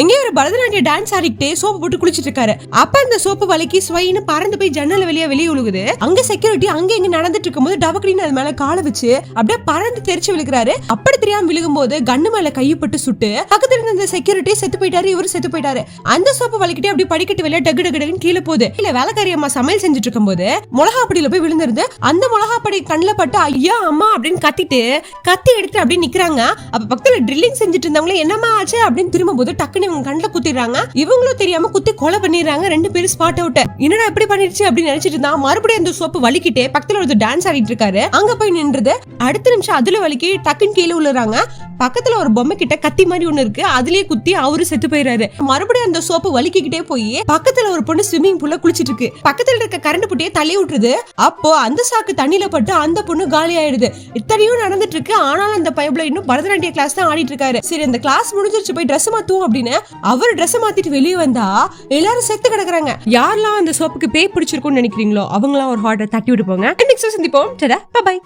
எங்கேயோ ஒரு பரதநாட்டிய டான்ஸ் ஆடிக்கிட்டே சோப்பு போட்டு குளிச்சிட்டு இருக்காரு அப்ப அந்த சோப்பு வலிக்கு ஸ்வைன்னு பறந்து போய் ஜன்னல் வெளியே வெளியே உழுகுது. அங்க செக்யூரிட்டி அங்க இங்க நடந்துட்டு இருக்கும்போது டவக்கடின்னு அது மேல காலை வச்சு அப்படியே பறந்து தெரிச்சு விழுகிறாரு. அப்படி தெரியாம விழுகும்போது கண்ணு மேல கையப்பட்டு சுட்டு பக்கத்துல இருந்த அந்த செக்யூரிட்டி செத்து போயிட்டாரு இவரு செத்து போயிட்டாரு. அந்த சோப்பு வலிக்கிட்டே அப்படி படிக்கட்டு வெளியே டக்கு டக்கு டக்குன்னு கீழே போகுது. இல்ல வேலைக்காரி அம்மா சமையல் செஞ்சுட்டு இருக்கும்போது போது மிளகாப்படியில போய் விழுந்திருந்து அந்த மிளகாப்படி கண்ணில் பட்டு ஐயா அம்மா அப்படின்னு கத்திட்டு கத்தி எடுத்து அப்படியே நிக்கிறாங்க. அப்ப பக்கத்துல ட்ரில்லிங் செஞ்சுட்டு இருந்தவங்களே என்னம்மா ஆச்சு அப்படின்னு திரும்ப போது டக்குன்னு இவங்க கண்ணில் குத்திடுறாங்க. இவங்களும் தெரியாம குத்தி கொலை பண்ணிடுறாங்க. ரெண்டு பேரும் ஸ்பாட் அவுட் என்னடா இப்படி பண்ணிருச்சு அப்படின்னு நினைச்சிட்டு இருந்தா மறுபடியும் அந்த சோப்பு வலிக்கிட்டே பக்கத்துல ஒரு டான்ஸ் ஆடிட்டு இருக்காரு. அங்க போய் நின்றுது. அடுத்த நிமிஷம் அதுல வலிக்கி டக்குன்னு கீழே விழுறாங்க பக்கத்துல ஒரு பொம்மை கிட்ட கத்தி மாதிரி ஒண்ணு இருக்கு. அதுலயே குத்தி அவரு செத்து போயிடுறாரு மறுபடியும் அந்த சோப்பு வலிக்கிட்டே போய் பக்கத்துல ஒரு பொண்ணு ஸ்விம்மிங் பூல்ல குளிச்சிட்டு இருக்கு. பக்கத்துல இருக்க கரண்ட் புட்டியை தள்ளி விட்டுருது. அப்போ அந்த சாக்கு தண்ணியில பட்டு அந்த பொண்ணு காலி ஆயிடுது. இத்தனையும் நடந்துட்டு இருக்கு. ஆனாலும் அந்த பைப்ல இன்னும் பரதநாட்டிய கிளாஸ் தான் ஆடிட்டு இருக்காரு. சரி அந்த கிளாஸ் முடிஞ்சிருச்சு. போய் ட்ரெஸ் மாத்துவோம் அப்படின்னு அவர் ட்ரெஸ் மாத்திட்டு வெளியே வந்தா எல்லாரும் செத்து கிடக்குறாங்க. யாரெல்லாம் அந்த சோப்புக்கு பேய் பிடிச்சிருக்கும்னு நினைக்கிறீங்களோ அவங்களாம் ஒரு ஹார்ட்டை தட்டி விட்டு போங்க. நெக்ஸ்ட் சந்திப்போம். சரி பை